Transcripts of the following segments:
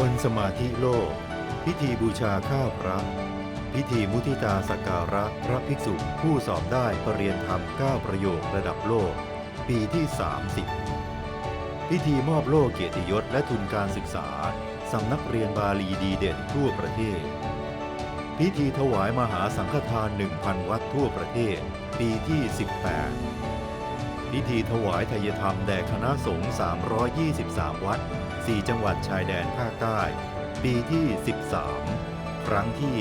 วันสมาธิโลก พิธีบูชาข้าพระ พิธีมุทิตาสักการะพระภิกษุผู้สอบได้ประเรียนธรรม 9 ประโยคระดับโลก ปีที่ 30 พิธีมอบโล่เกียรติยศและทุนการศึกษา สำนักเรียนบาลีดีเด่นทั่วประเทศ พิธีถวายมหาสังฆทาน 1,000 วัดทั่วประเทศ ปีที่ 18 พิธีถวายทยธรรมแด่คณะสงฆ์323 วัด 4 จังหวัดชายแดนภาคใต้ ปีที่ 13 ครั้งที่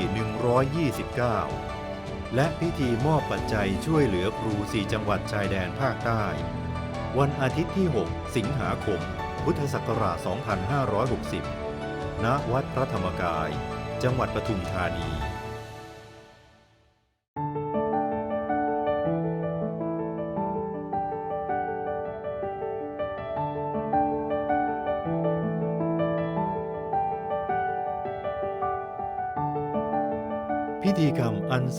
129 และพิธีมอบปัจจัยช่วยเหลือครู 4 จังหวัดชายแดนภาคใต้ วันอาทิตย์ที่ 6 สิงหาคม พุทธศักราช 2560 ณ วัดพระธรรมกาย จังหวัดปทุมธานี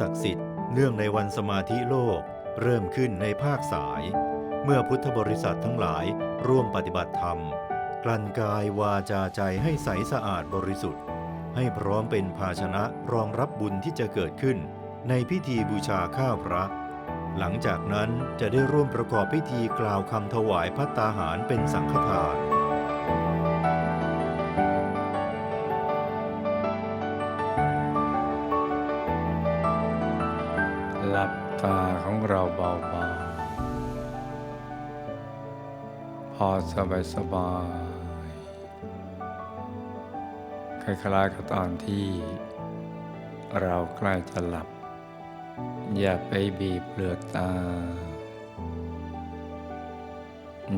ศักดิ์สิทธิ์เนื่องในวันสมาธิโลก เริ่มขึ้นในภาคสาย เมื่อพุทธบริษัททั้งหลายร่วมปฏิบัติธรรม กลั่นกายวาจาใจให้ใสสะอาดบริสุทธิ์ ให้พร้อมเป็นภาชนะรองรับบุญที่จะเกิดขึ้น ในพิธีบูชาข้าวพระ หลังจากนั้นจะได้ร่วมประกอบพิธีกล่าวคำถวายพัตตาหารเป็นสังฆทาน บายสบายๆคล้ายๆกับตอนที่ เราใกล้จะหลับ อย่าไปบีบเปลือกตา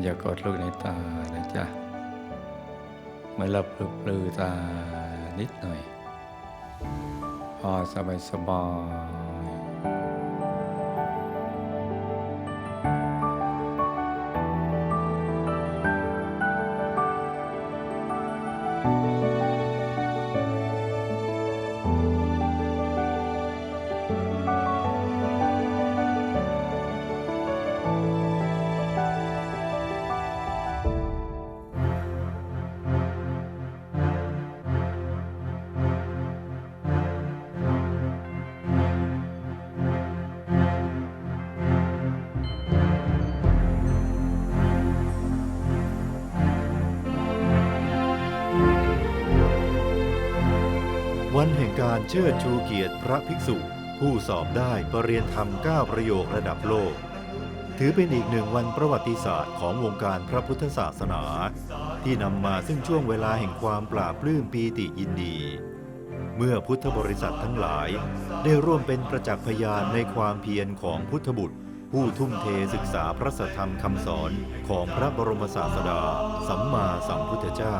อย่ากดลูกในตานะจ๊ะเมื่อเราปลือปลือตานิดหน่อย พอสบายสบาย การเชิดชูเกียรติพระภิกษุ ผู้สอบได้ประเรียนธรรม 9 ประโยคระดับโลก ถือเป็นอีกหนึ่งวันประวัติศาสตร์ของวงการพระพุทธศาสนา ที่นำมาซึ่งช่วงเวลาแห่งความปราบปลื้มปีติยินดี เมื่อพุทธบริษัททั้งหลาย ได้ร่วมเป็นประจักษ์พยานในความเพียรของพุทธบุตรผู้ทุ่มเทศึกษาพระสธรรมคำสอนของพระบรมศาสดา สัมมาสัมพุทธเจ้า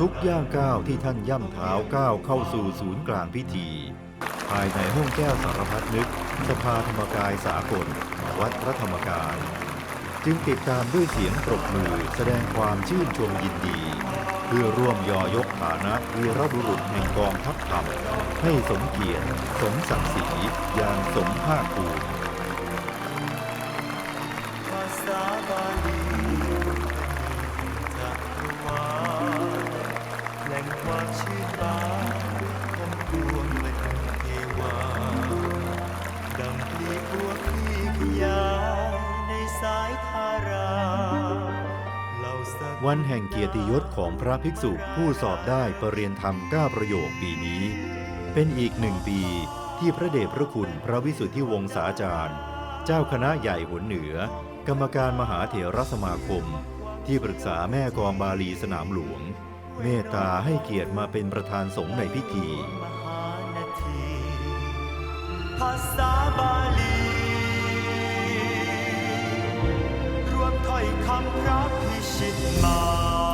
ทุกย่างก้าวที่ท่านย่ำเท้าก้าวเข้าสู่ศูนย์กลางพิธี ภายในห้องแก้วสารพัดนึกสภาธรรมกายสากล วัดพระธรรมกาย จึงติดตามด้วยเสียงปรบมือแสดงความชื่นชมยินดี เพื่อร่วมยอยกฐานะวีรบุรุษแห่งกองทัพธรรมให้สมเกียรติ สมศักดิ์ศรีอย่างสมภาคภูมิ วันแห่งเกียรติยศของพระภิกษุผู้สอบได้ประเรียนธรรม 9 ประโยคปีนี้ เป็นอีกหนึ่งปีที่พระเดชพระคุณพระวิสุทธิวงศาจารย์ เจ้าคณะใหญ่หนเหนือ กรรมการมหาเถรสมาคม ที่ปรึกษาแม่กองบาลีสนามหลวง เมตตาให้เกียรติมาเป็นประธานสงฆ์ในพิธีภาษาบาลี คำพระพิชิตมา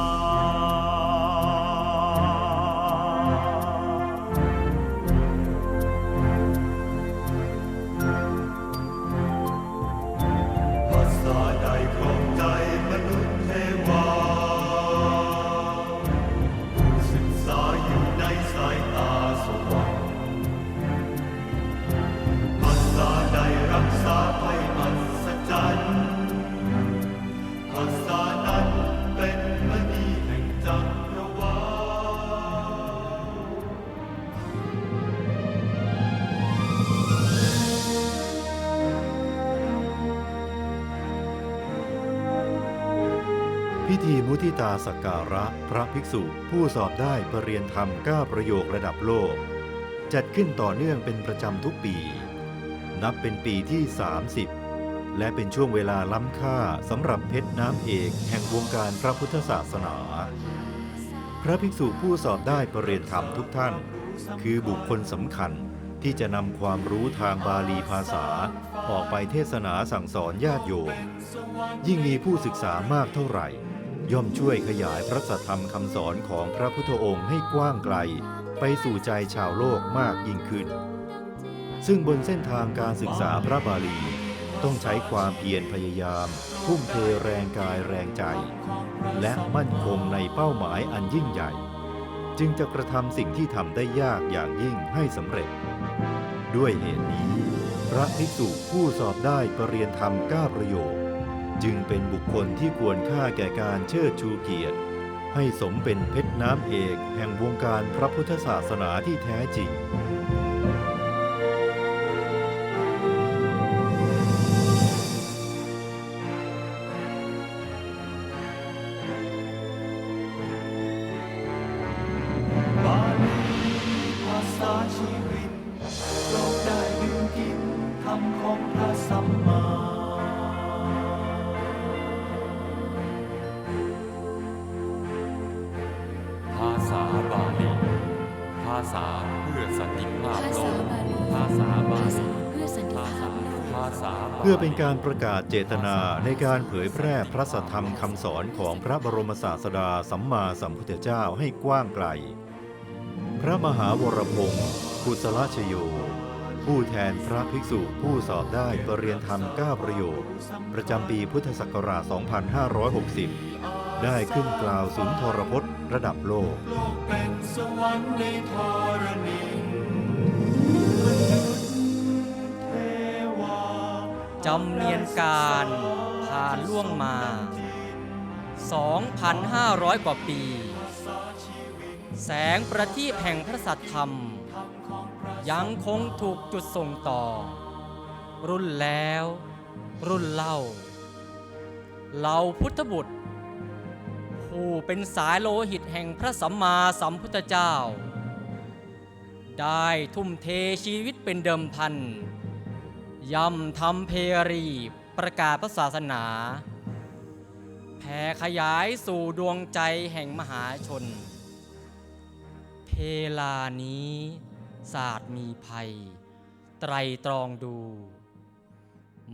ทิตาสักการะพระภิกษุ ผู้สอบได้ปรรียนธรรม 9 ประโยคระดับโลก จัดขึ้นต่อเนื่องเป็นประจำทุกปี นับเป็นปีที่ 30 และเป็นช่วงเวลาล้ำค่าสำหรับเพชรน้ำเอกแห่งวงการพระพุทธศาสนา พระภิกษุผู้สอบได้ปรรียนธรรมทุกท่าน คือบุคคลสำคัญที่จะนำความรู้ทางบาลีภาษา ออกไปเทศนาสั่งสอนญาติโยม ยิ่งมีผู้ศึกษามากเท่าไหร่ ย่อมช่วยขยายพระสัทธรรมคำสอนของพระพุทธองค์ให้กว้างไกล ไปสู่ใจชาวโลกมากยิ่งขึ้น ซึ่งบนเส้นทางการศึกษาพระบาลี ต้องใช้ความเพียรพยายาม ทุ่มเทแรงกายแรงใจ และมั่นคงในเป้าหมายอันยิ่งใหญ่ จึงจะกระทำสิ่งที่ทำได้ยากอย่างยิ่งให้สำเร็จ ด้วยเหตุนี้ พระภิกษุผู้สอบได้ประเรียนธรรมก้าประโยค จึงเป็นบุคคลที่ควรค่าแก่การเชิดชูเกียรติ ให้สมเป็นเพชรน้ำเอกแห่งวงการพระพุทธศาสนาที่แท้จริง ติภาพภาโลษากบาลีภาษาบาลีษาเพื่อสันติภาษาเพื่อเป็นการประกาศเจตนาในการเผยแพร่พระสัทธรรมคำสอนของพระบรมศาสดาสัมมาสัมพุทธเจ้าให้กว้างไกล พระมหาวรพงศ์กุศลชโย ผู้แทนพระภิกษุผู้สอบได้ประเรียนธรรม 9 ประโยคประจำปีพุทธศักราช 2560 ได้ขึ้นกล่าวสุนทรพจน์ระดับโลกโลกเป็นสวรรค์ในธรณี จำเนียนการผ่านล่วงมา 2,500 กว่าปี แสงประทีปแห่งพระสัทธรรม ยังคงถูกจุดส่งต่อ รุ่นแล้ว รุ่นเล่าเหล่าพุทธบุตร ผู้เป็นสายโลหิตแห่งพระสัมมาสัมพุทธเจ้า ได้ทุ่มเทชีวิตเป็นเดิมพัน ย่ำทำเพรีประกาศพระศาสนา แผ่ขยายสู่ดวงใจแห่งมหาชน เพลานี้ศาสตร์มีภัย ไตรตรองดู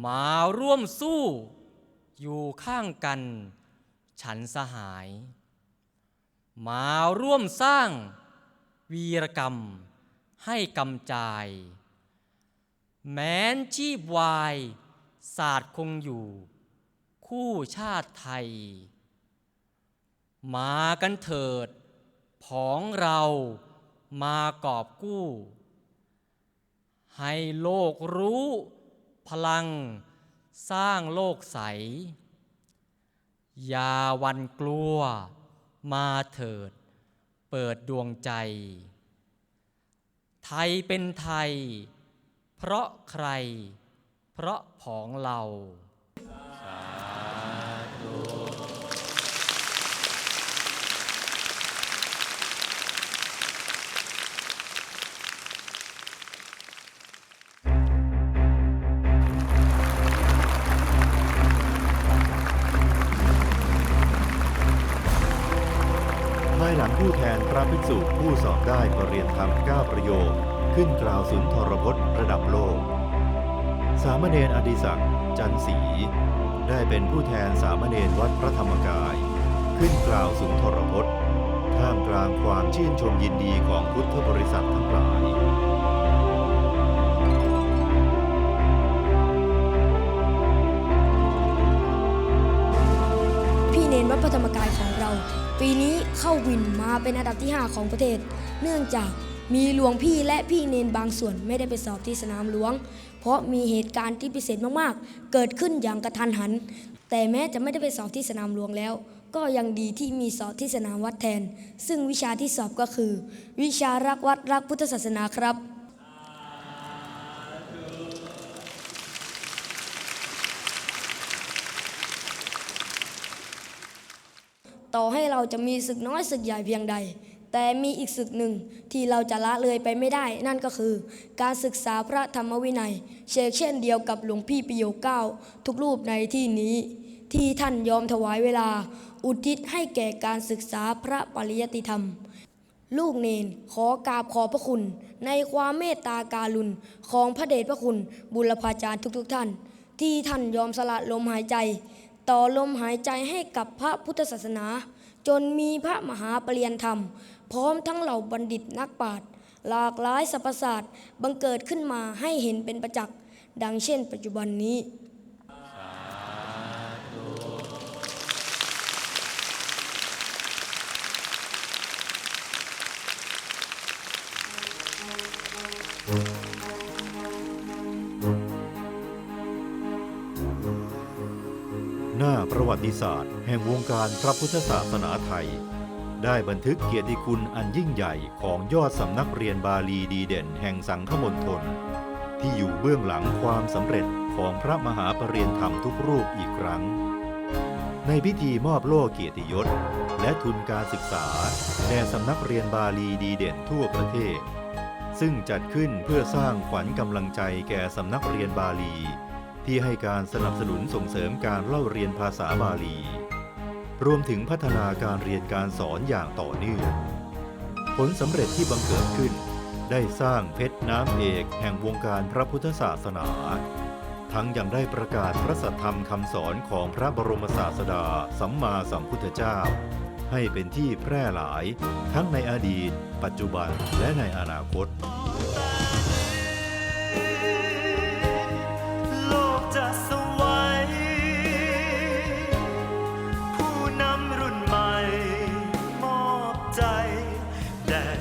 มาร่วมสู้ อยู่ข้างกัน ฉันสหาย มาร่วมสร้างวีรกรรมให้กำจาย แม้นชีพวายศาสตร์คงอยู่ คู่ชาติไทย มากันเถิด ผองเรามากอบกู้ ให้โลกรู้พลังสร้างโลกใส อย่าวันกลัวมาเถิด เปิดดวงใจ ไทยเป็นไทย เพราะใคร เพราะผองเราภายหลังผู้แทนพระภิกษุผู้สอบได้ประเรียนธรรม9ประโยค ขึ้นกล่าวสุนทรพจน์ ระดับโลก สามเณรอดิศักดิ์จันศรีได้เป็นผู้แทนสามเณรวัดพระธรรมกาย ขึ้นกล่าวสุนทรพจน์ท่ามกลางความชื่นชมยินดีของพุทธบริษัททั้งหลายพี่เนนวัดพระธรรมกายของเรา ปีนี้เข้าวินมาเป็นอันดับที่ 5 ของประเทศ เนื่องจาก มีหลวงพี่และพี่เนนบางส่วนไม่ได้ไปสอบที่สนามหลวง เพราะมีเหตุการณ์ที่พิเศษมากๆ เกิดขึ้นอย่างกระทันหัน แต่แม้จะไม่ได้ไปสอบที่สนามหลวงแล้ว ก็ยังดีที่มีสอบที่สนามวัดแทน ซึ่งวิชาที่สอบก็คือ วิชารักวัดรักพุทธศาสนาครับต่อให้เราจะมีศึกน้อยศึกใหญ่เพียงใด แต่มีอีกศึกหนึ่งที่เราจะละเลยไปไม่ได้ นั่นก็คือ การศึกษาพระธรรมวินัย เชกเช่นเดียวกับหลวงพี่ปิโยเก้าทุกรูปในที่นี้ ที่ท่านยอมถวายเวลา อุทิศให้แก่การศึกษาพระปริยติธรรม ลูกเนนขอกราบขอพระคุณ ในความเมตตาการุณของพระเดชพระคุณบุรพาจารย์ทุกๆทท่าน ที่ท่านยอมสละลมหายใจ ต่อลมหายใจให้กับพระพุทธศาสนา จนมีพระมหาปรริยนธรรม พร้อมทั้งเหล่าบัณฑิตนักปราชญ์หลากหลายสรรพศาสตร์บังเกิดขึ้นมาให้เห็นเป็นประจักษ์ดังเช่นปัจจุบันนี้หน้าประวัติศาสตร์ แห่งวงการพระพุทธศาสนาไทย ได้บันทึกเกียรติคุณอันยิ่งใหญ่ของยอดสำนักเรียนบาลีดีเด่นแห่งสังฆมณฑลที่อยู่เบื้องหลังความสำเร็จของพระมหาปรริยนธรรมทุกรูปอีกครั้ง ในพิธีมอบโล่เกียรติยศ และทุนการศึกษาแด่สำนักเรียนบาลีดีเด่นทั่วประเทศ ซึ่งจัดขึ้นเพื่อสร้างขวัญกำลังใจแก่สำนักเรียนบาลี ที่ให้การสนับสนุนส่งเสริมการเล่าเรียนภาษาบาลี รวมถึงพัฒนาการเรียนการสอนอย่างต่อเนื่อง ผลสำเร็จที่บังเกิดขึ้น ได้สร้างเพชรน้ำเอกแห่งวงการพระพุทธศาสนา ทั้งยังได้ประกาศพระสัทธรรมคำสอนของพระบรมศาสดาสัมมาสัมพุทธเจ้า ให้เป็นที่แพร่หลาย ทั้งในอดีต ปัจจุบันและในอนาคต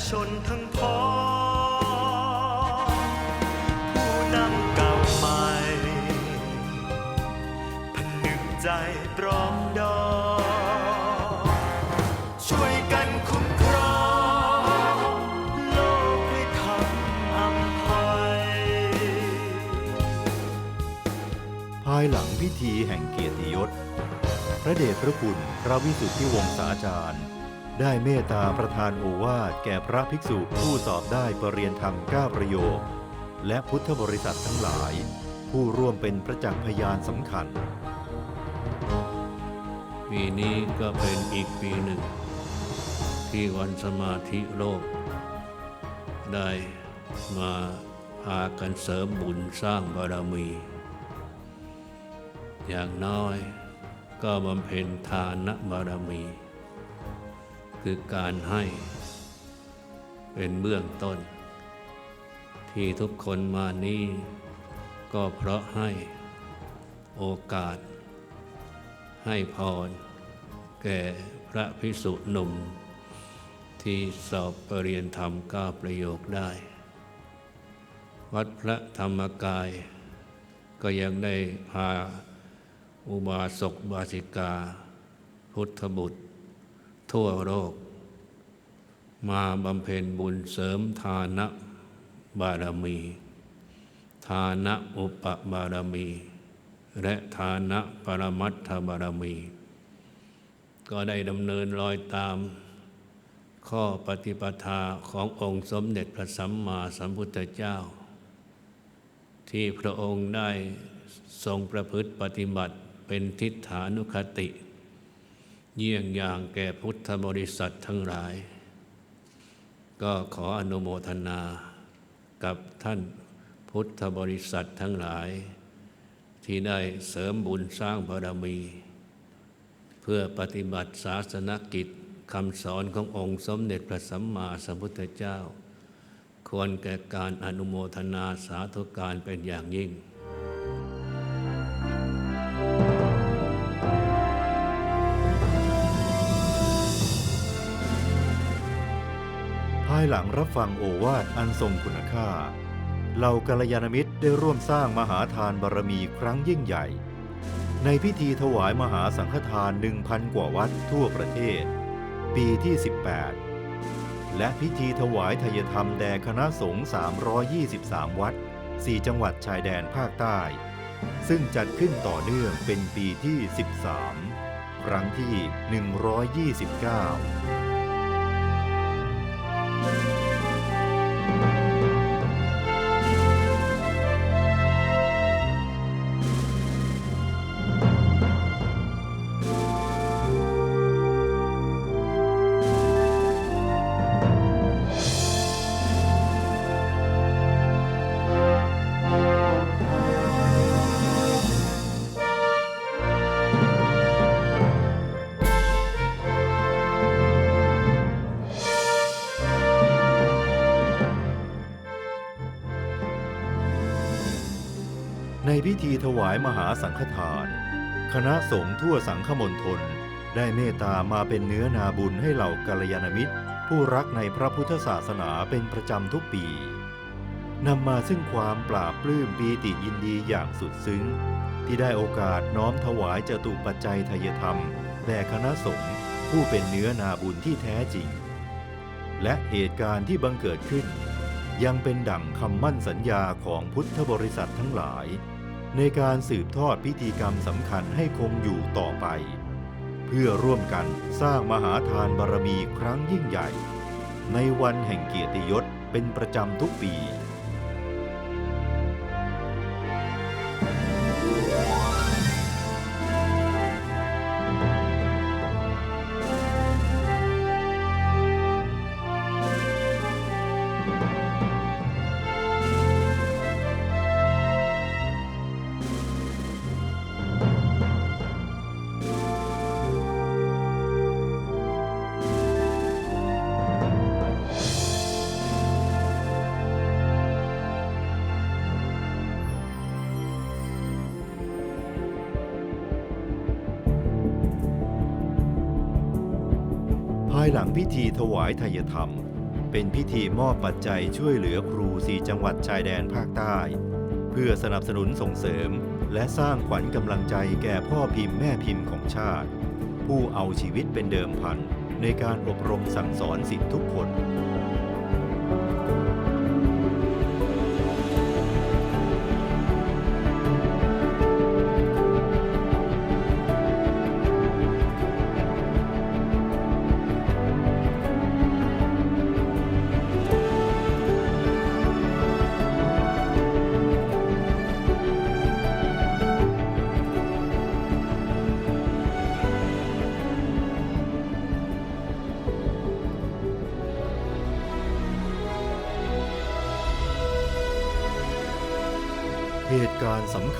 ชนทั้งพ้องผู้นำเก่าใหม่ผนึกใจปรองดองช่วยกันคุ้มครองโลกให้ทำอำภัย ภายหลังพิธีแห่งเกียรติยศ พระเดชพระคุณพระวิสุทธิวงศาจารย์ ได้เมตตาประทานโอวาทแก่พระภิกษุผู้สอบได้ปรริยนธรรม9ประโยค และพุทธบริษัททั้งหลาย ผู้ร่วมเป็นประจักษ์พยานสำคัญ ปีนี้ก็เป็นอีกปีหนึ่ง ที่วันสมาธิโลก ได้มาพากันเสริมบุญสร้างบารมี อย่างน้อยก็บำเพ็ญทานบารมี คือการให้ เป็นเบื้องต้น ที่ทุกคนมานี้ก็เพราะให้โอกาส ให้พร แก่พระพิสุหนุ่ม ที่สอบปรริยนธรรมก้าประโยคได้ วัดพระธรรมกาย ก็ยังได้พาอุบาสกบาสิกา พุทธบุตร ทั่วโลก มาบำเพ็ญบุญเสริมทานะบารมี ทานะอุปบารมี และฐานะปรมัตถบารมี ก็ได้ดำเนินรอยตาม ข้อปฏิปทาขององค์สมเด็จพระสัมมาสัมพุทธเจ้า ที่พระองค์ได้ทรงประพฤติปฏิบัติเป็นทิฏฐานุคติ เยี่ยงอย่างแก่พุทธบริษัททั้งหลาย ก็ขออนุโมทนากับท่านพุทธบริษัททั้งหลาย ที่ได้เสริมบุญสร้างบารมี เพื่อปฏิบัติศาสนกิจคำสอนขององค์สมเด็จพระสัมมาสัมพุทธเจ้า ควรแก่การอนุโมทนาสาธุการเป็นอย่างยิ่งายหลังรับฟังโอวาทอันทรงคุณค่าเหล่ากัลยาณมิตรได้ร่วมสร้างมหาทานบารมีครั้งยิ่งใหญ่ ในพิธีถวายมหาสังฆทาน 1,000 กว่าวัดทั่วประเทศ ปีที่ 18 และพิธีถวายทยธรรมแด่คณะสงฆ์323 วัด 4 จังหวัดชายแดนภาคใต้ ซึ่งจัดขึ้นต่อเนื่องเป็นปีที่ 13 ครั้งที่ 129 พิธีถวายมหาสังฆทาน คณะสงฆ์ทั่วสังฆมณฑลได้เมตตามาเป็นเนื้อนาบุญให้เหล่ากัลยาณมิตร ผู้รักในพระพุทธศาสนาเป็นประจำทุกปีนำมาซึ่งความปราบปลื้มปีติยินดีอย่างสุดซึ้ง ที่ได้โอกาสน้อมถวายจตุปัจจัยทยธรรมแด่คณะสงฆ์ผู้เป็นเนื้อนาบุญที่แท้จริง และเหตุการณ์ที่บังเกิดขึ้น ยังเป็นดั่งคำมั่นสัญญาของพุทธบริษัททั้งหลาย ในการสืบทอดพิธีกรรมสำคัญให้คงอยู่ต่อไป เพื่อร่วมกันสร้างมหาทานบารมีครั้งยิ่งใหญ่ ในวันแห่งเกียรติยศเป็นประจำทุกปีายหลังพิธีถวายทายธรรม เป็นพิธีมอบปัจจัยช่วยเหลือครูสีจังหวัดชายแดนภาคใต้ เพื่อสนับสนุนส่งเสริม และสร้างขวัญกำลังใจแก่พ่อพิมพ์แม่พิมพ์ของชาติ ผู้เอาชีวิตเป็นเดิมพันในการอบรมสั่งสอนสิทธิทุกคน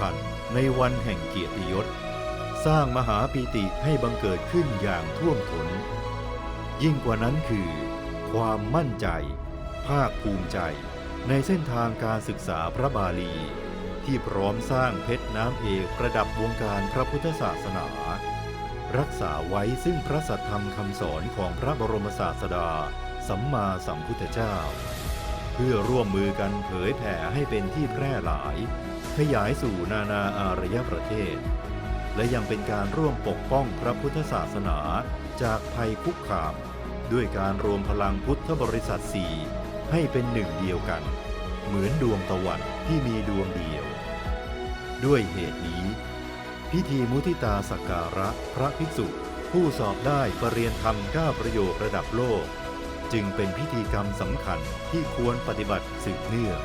คัญในวันแห่งเกียรติยศ สร้างมหาปีติให้บังเกิดขึ้นอย่างท่วมท้น ยิ่งกว่านั้นคือ ความมั่นใจ ภาคภูมิใจ ในเส้นทางการศึกษาพระบาลี ที่พร้อมสร้างเพชรน้ำเอกประดับวงการพระพุทธศาสนา รักษาไว้ซึ่งพระสัทธรรมคำสอนของพระบรมศาสดา สัมมาสัมพุทธเจ้า เพื่อร่วมมือกันเผยแผ่ให้เป็นที่แพร่หลาย ขยายสู่นานาอารยประเทศ และยังเป็นการร่วมปกป้องพระพุทธศาสนาจากภัยคุกคาม ด้วยการรวมพลังพุทธบริษัทสี่ให้เป็นหนึ่งเดียวกัน เหมือนดวงตะวันที่มีดวงเดียว ด้วยเหตุนี้ พิธีมุทิตาสักการะพระภิกษุ ผู้สอบได้ปรริยนธรรมก้าประโยคระดับโลก จึงเป็นพิธีกรรมสำคัญที่ควรปฏิบัติสืบเนื่อง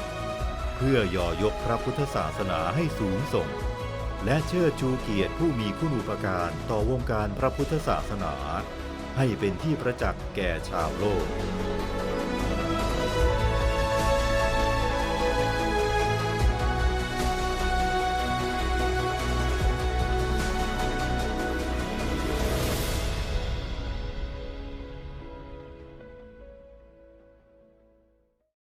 เพื่อย่อยกพระพุทธศาสนาให้สูงส่ง และเชิดชูเกียรติผู้มีคุณูปการต่อวงการพระพุทธศาสนา ให้เป็นที่ประจักษ์แก่ชาวโลก